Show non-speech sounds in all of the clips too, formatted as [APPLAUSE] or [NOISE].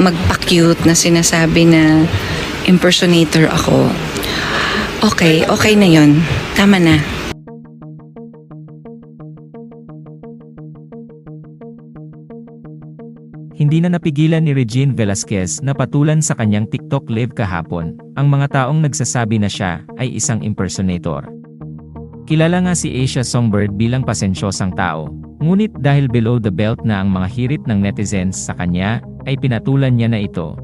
magpa-cute na sinasabi na impersonator ako. Okay, okay na yon. Tama na. Hindi na napigilan ni Regine Velasquez na patulan sa kanyang TikTok live kahapon, ang mga taong nagsasabi na siya ay isang impersonator. Kilala nga si Asia Songbird bilang pasensyosang tao, ngunit dahil below the belt na ang mga hirit ng netizens sa kanya, ay pinatulan niya na ito.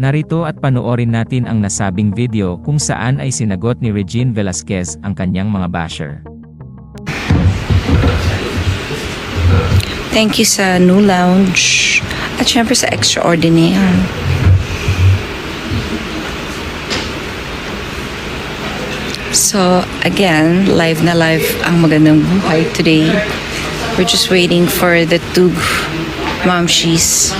Narito at panoorin natin ang nasabing video kung saan ay sinagot ni Regine Velasquez ang kanyang mga basher. Thank you sa New Lounge at syempre sa Extraordinaire. So, again, live na live ang magandang buhay today. We're just waiting for the two momshies.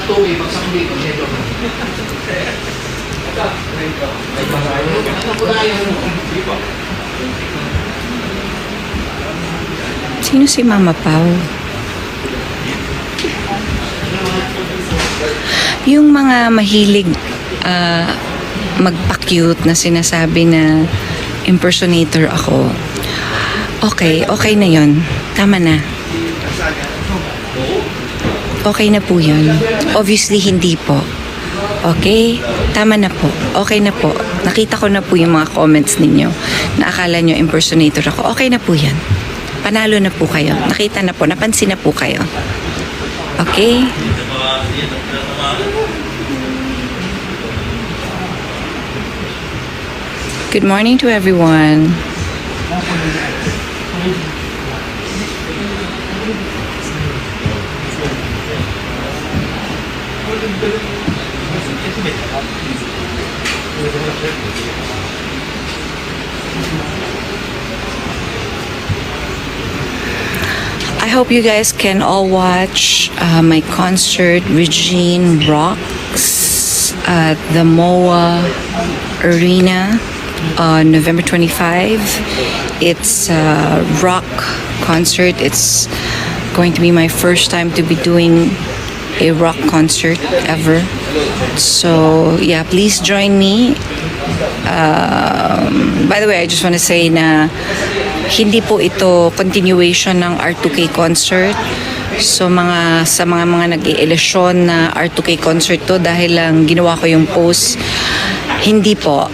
Sino si Mama Pau? Yung mga mahilig ah, magpa-cute na sinasabi na impersonator ako. Okay, okay na yon. Tama na. Okay na po yun. Obviously, hindi po. Okay? Tama na po. Okay na po. Nakita ko na po yung mga comments ninyo na akala nyo impersonator ako. Okay na po yan. Panalo na po kayo. Nakita na po. Napansin na po kayo. Okay? Good morning to everyone. I hope you guys can all watch uh, my concert, Regine Rocks, at the MOA Arena on November 25. It's a rock concert. It's going to be my first time to be doing a rock concert ever. So, yeah, please join me. Um, by the way, I just want to say na hindi po ito continuation ng R2K concert. So mga sa mga mga nag-iilusyon na R2K concert to dahil lang ginawa ko yung post. Hindi po.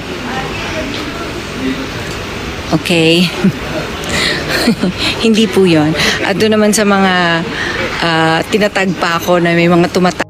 Okay. [LAUGHS] hindi po yon. At doon naman sa mga ah, tinatag pa ako na may mga tumata